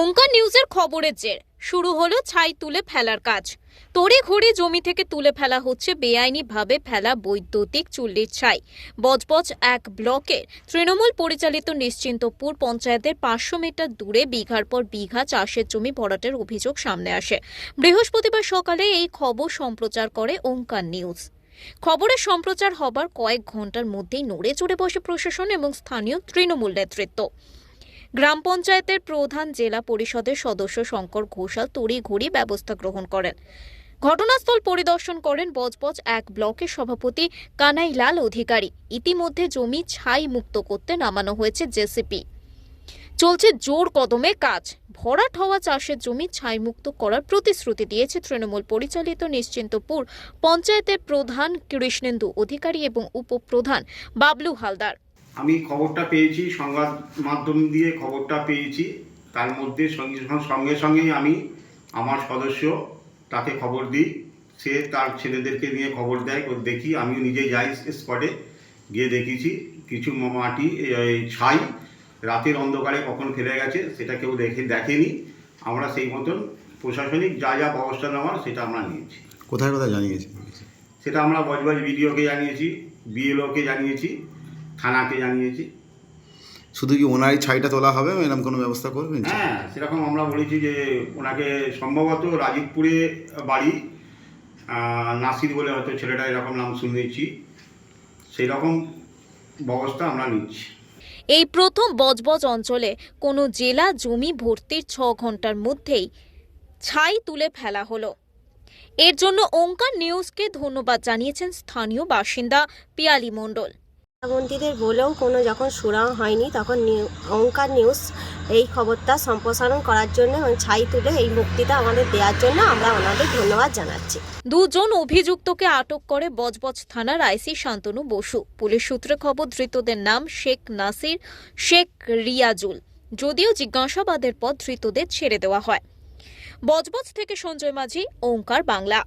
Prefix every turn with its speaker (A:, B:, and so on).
A: ওঙ্কার নিউজের খবরের জের। শুরু হলো ছাই তুলে ফেলার কাজ। তড়ি ঘড়ি জমি থেকে তুলে ফেলা হচ্ছে বেআইনিভাবে ফেলা বৈদ্যুতিক চুল্লির ছাই। বজবজ এক ব্লকের তৃণমূল পরিচালিত নিশ্চিন্তপুর পঞ্চায়েতের পাঁচশো মিটার দূরে বিঘার পর বিঘা চাষের জমি ভরাটের অভিযোগ সামনে আসে। বৃহস্পতিবার সকালে এই খবর সম্প্রচার করে ওঙ্কার নিউজ। খবরের সম্প্রচার হবার কয়েক ঘণ্টার মধ্যেই নড়ে চড়ে বসে প্রশাসন এবং স্থানীয় তৃণমূল নেতৃত্ব। গ্রাম পঞ্চায়েতের প্রধান জেলা পরিষদের সদস্য শঙ্কর ঘোষাল তড়িঘড়ি ব্যবস্থা গ্রহণ করেন। ঘটনাস্থল পরিদর্শন করেন বজবজ এক ব্লকের সভাপতি কানাইলাল অধিকারী। ইতিমধ্যে জমি ছাই মুক্ত করতে নামানো হয়েছে জেসিপি। চলছে জোর কদমে কাজ। ভরাট হওয়া চাষের জমি ছাইমুক্ত করার প্রতিশ্রুতি দিয়েছে তৃণমূল পরিচালিত নিশ্চিন্তপুর পঞ্চায়েতের প্রধান কৃষ্ণেন্দু অধিকারী এবং উপপ্রধান বাবলু হালদার।
B: আমি খবরটা পেয়েছি সংবাদ মাধ্যম দিয়ে খবরটা পেয়েছি। তার মধ্যে সঙ্গে সঙ্গে সঙ্গেই আমি আমার সদস্য তাকে খবর দিই। সে তার ছেলেদেরকে নিয়ে খবর দেয় ও দেখি আমিও নিজে যাই স্পটে। গিয়ে দেখেছি কিছু মাটি ছাই রাতের অন্ধকারে কখন ফেলে গেছে সেটা কেউ দেখে দেখেনি। আমরা সেই মতন প্রশাসনিক যা যা ব্যবস্থা নেওয়ার সেটা আমরা নিয়েছি।
C: কোথায় কোথায় জানিয়েছি?
B: সেটা আমরা বজবজ বিডিওকে জানিয়েছি বিএলওকে জানিয়েছি। থানাকে জানিয়েছি।
C: শুধু কি ওনারই ছাইটা তোলা হবে এরকম কোনো ব্যবস্থা করবেন?
B: হ্যাঁ সেরকম আমরা বলেছি যে ওনাকে সম্ভবত রাজীবপুরে বাড়ি নাসির বলে হয়তো ছেলেটা এরকম নাম শুনেছি। সেই রকম ব্যবস্থা আমরা নিচ্ছি।
A: এই প্রথম বজবজ অঞ্চলে কোনো জেলা জমি ভর্তির ছ ঘণ্টার মধ্যেই ছাই তুলে ফেলা হলো। এর জন্য ওঙ্কার নিউজকে ধন্যবাদ জানিয়েছেন স্থানীয় বাসিন্দা পিয়ালি মণ্ডল।
D: মন্ত্রীদের বলেও কোনো যখন সুরাম হয়নি, তখন ওঙ্কার নিউজ এই খবরটা সম্প্রসারণ করার জন্য এবং ছাই তুলে এই মুক্তিটা আমাদের দেওয়ার জন্য আমরা ওনাদের ধন্যবাদ জানাচ্ছি।
A: দুজন অভিযুক্তকে আটক করে বজবজ থানার আইসি শান্তনু বসু। পুলিশ সূত্রে খবর, ধৃতদের নাম শেখ নাসির, শেখ রিয়াজুল। যদিও জিজ্ঞাসাবাদের পর ধৃতদের ছেড়ে দেওয়া হয়। বজবজ থেকে সঞ্জয় মাঝি, ওঙ্কার বাংলা।